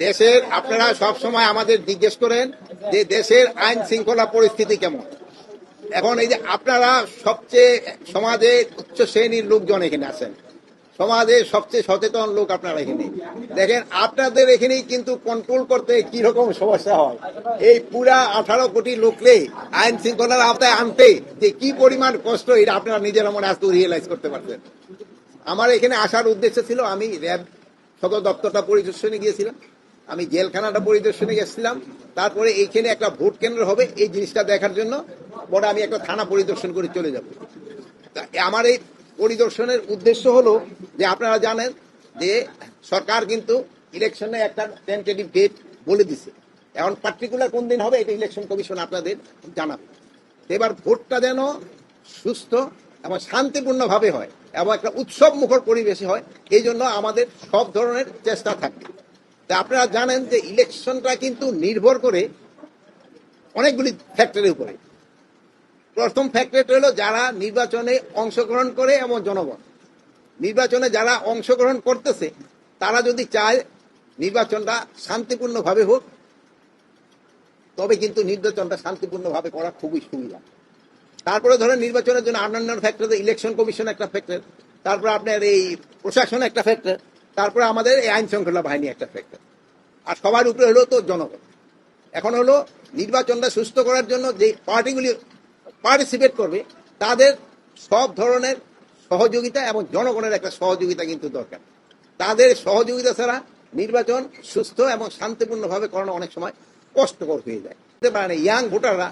দেশের, আপনারা সব সময় আমাদের জিজ্ঞেস করেন যে দেশের আইন শৃঙ্খলা পরিস্থিতি কেমন। এখন এই যে আপনারা সবচেয়ে সমাজে উচ্চ শ্রেণির লোকজন এখানে আছেন। সমাজে সবচেয়ে সচেতন লোক আপনারা এখানে। দেখেন, আপনাদের এখানেই কিন্তু কন্ট্রোল করতে কি রকম সমস্যা হয়। এই পুরা আঠারো কোটি লোকলে আইন শৃঙ্খলার আওতায় আনতে যে কি পরিমাণ কষ্ট, এটা আপনারা নিজেরা মনে আজকে রিয়েলাইজ করতে পারছেন। আমার এখানে আসার উদ্দেশ্য ছিল, আমি র্যাব সদর দপ্তরটা পরিদর্শনে গিয়েছিলাম। আমি জেলখানাটা পরিদর্শনে গেছিলাম। তারপরে এইখানে একটা ভোট কেন্দ্র হবে এই জিনিসটা দেখার জন্য। পরে আমি একটা থানা পরিদর্শন করে চলে যাব। আমার এই পরিদর্শনের উদ্দেশ্য হলো যে আপনারা জানেন যে সরকার কিন্তু ইলেকশনে একটা টেন্টেটিভ ডেট বলে দিছে। এখন পার্টিকুলার কোন দিন হবে এটা ইলেকশন কমিশন আপনাদের জানাবে। এবার ভোটটা যেন সুস্থ এবং শান্তিপূর্ণভাবে হয় এবং একটা উৎসব মুখর পরিবেশে হয়, এই জন্য আমাদের সব ধরনের চেষ্টা থাকবে। তা আপনারা জানেন যে ইলেকশনটা কিন্তু নির্ভর করে অনেকগুলি ফ্যাক্টরের উপরে। প্রথম ফ্যাক্টরটা হলো যারা নির্বাচনে অংশগ্রহণ করে এবং জনগণ নির্বাচনে যারা অংশগ্রহণ করতেছে, তারা যদি চায় নির্বাচনটা শান্তিপূর্ণভাবে হোক, তবে কিন্তু নির্বাচনটা শান্তিপূর্ণভাবে করা খুবই সুবিধা। তারপরে ধরেন নির্বাচনের জন্য অন্যান্য ফ্যাক্টর ইলেকশন কমিশন একটা ফ্যাক্টর তারপরে আপনার এই প্রশাসন একটা ফ্যাক্টর তারপরে আমাদের এই আইন শৃঙ্খলা বাহিনী একটা ফ্যাক্টর আর সবার উপরে হলো তো জনগণ। এখন হলো নির্বাচনটা সুস্থ করার জন্য যে পার্টিগুলি পার্টিসিপেট করবে, তাদের সব ধরনের সহযোগিতা এবং জনগণের একটা সহযোগিতা কিন্তু দরকার। তাদের সহযোগিতা ছাড়া নির্বাচন সুস্থ এবং শান্তিপূর্ণভাবে করানো অনেক সময় কষ্টকর হয়ে যায়। মানে ইয়াং ভোটাররা,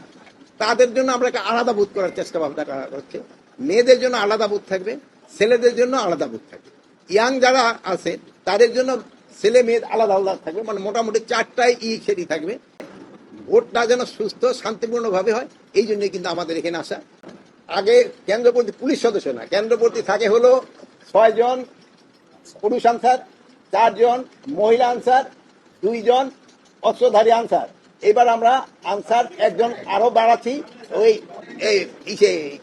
তাদের জন্য আমরা একটা আলাদা বুথ করার চেষ্টা ভাবনা করা হচ্ছে। মেয়েদের জন্য আলাদা বুথ থাকবে, ছেলেদের জন্য আলাদা বুথ থাকবে। ইয়াং যারা আছে, তাদের জন্য ছেলে মেয়ে আলাদা আলাদা থাকবে মানে মোটামুটি চারটায় ই সেটি থাকবে। ভোটটা যেন সুস্থ, শান্তিপূর্ণভাবে হয়, এই জন্যই কিন্তু আমাদের এখানে আসা। আগে কেন্দ্রবর্তী পুলিশ সদস্য না কেন্দ্রবর্তী থাকে হলো ছয়জন পুরুষ আনসার, চারজন মহিলা আনসার, দুইজন অস্ত্রধারী আনসার। এবার আমরা আনসার একজন আরও বাড়াচ্ছি, ওই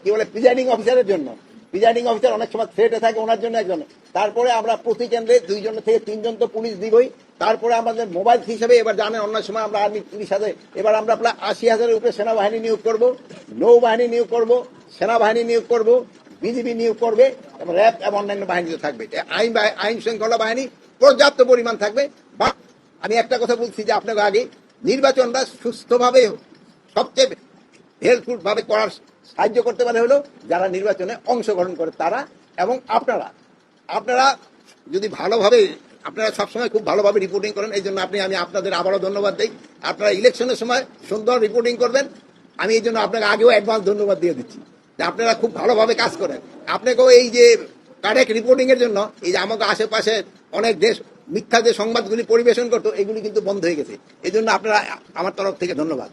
কি বলে, প্রিজাইডিং অফিসারের জন্য। প্রিজাইডিং অফিসার অনেক সময় থ্রেটে থাকে ওনার জন্য একজন। তারপরে আমরা প্রতি কেন্দ্রে দুইজন থেকে তিনজন তো পুলিশ দিবই। তারপরে আমাদের মোবাইল হিসাবে এবার জানেন অন্য সময় আমরা আর্মি পুলিশ আছে এবার আমরা প্রায় আশি হাজারের উপরে সেনাবাহিনী নিয়োগ করব, নৌবাহিনী নিয়োগ করব, সেনাবাহিনী নিয়োগ করব, বিজিবি নিয়োগ করবে এবং র্যাব এবং অন্যান্য বাহিনীতে থাকবে। আইন আইন শৃঙ্খলা বাহিনী পর্যাপ্ত পরিমাণ থাকবে। বা আমি একটা কথা বলছি যে আপনাকে আগে নির্বাচনটা সুস্থভাবে সবচেয়ে হেল্পফুল ভাবে করার সাহায্য করতে পারে হলো যারা নির্বাচনে অংশগ্রহণ করে, তারা এবং আপনারা। আপনারা যদি ভালোভাবে, আপনারা সবসময় খুব ভালোভাবে রিপোর্টিং করেন এই জন্য আপনি, আমি আপনাদের আবারও ধন্যবাদ দিই। আপনারা ইলেকশনের সময় সুন্দর রিপোর্টিং করবেন। আমি এই জন্য আপনাকে আগেও অ্যাডভান্স ধন্যবাদ দিয়ে দিচ্ছি যে আপনারা খুব ভালোভাবে কাজ করেন। আপনাকেও এই যে কারেক্ট রিপোর্টিং এর জন্য, এই যে আমাকে আশেপাশে অনেক দেশ মিথ্যা যে সংবাদগুলি পরিবেশন করতো, এগুলি কিন্তু বন্ধ হয়ে গেছে। এই জন্য আপনারা আমার তরফ থেকে ধন্যবাদ।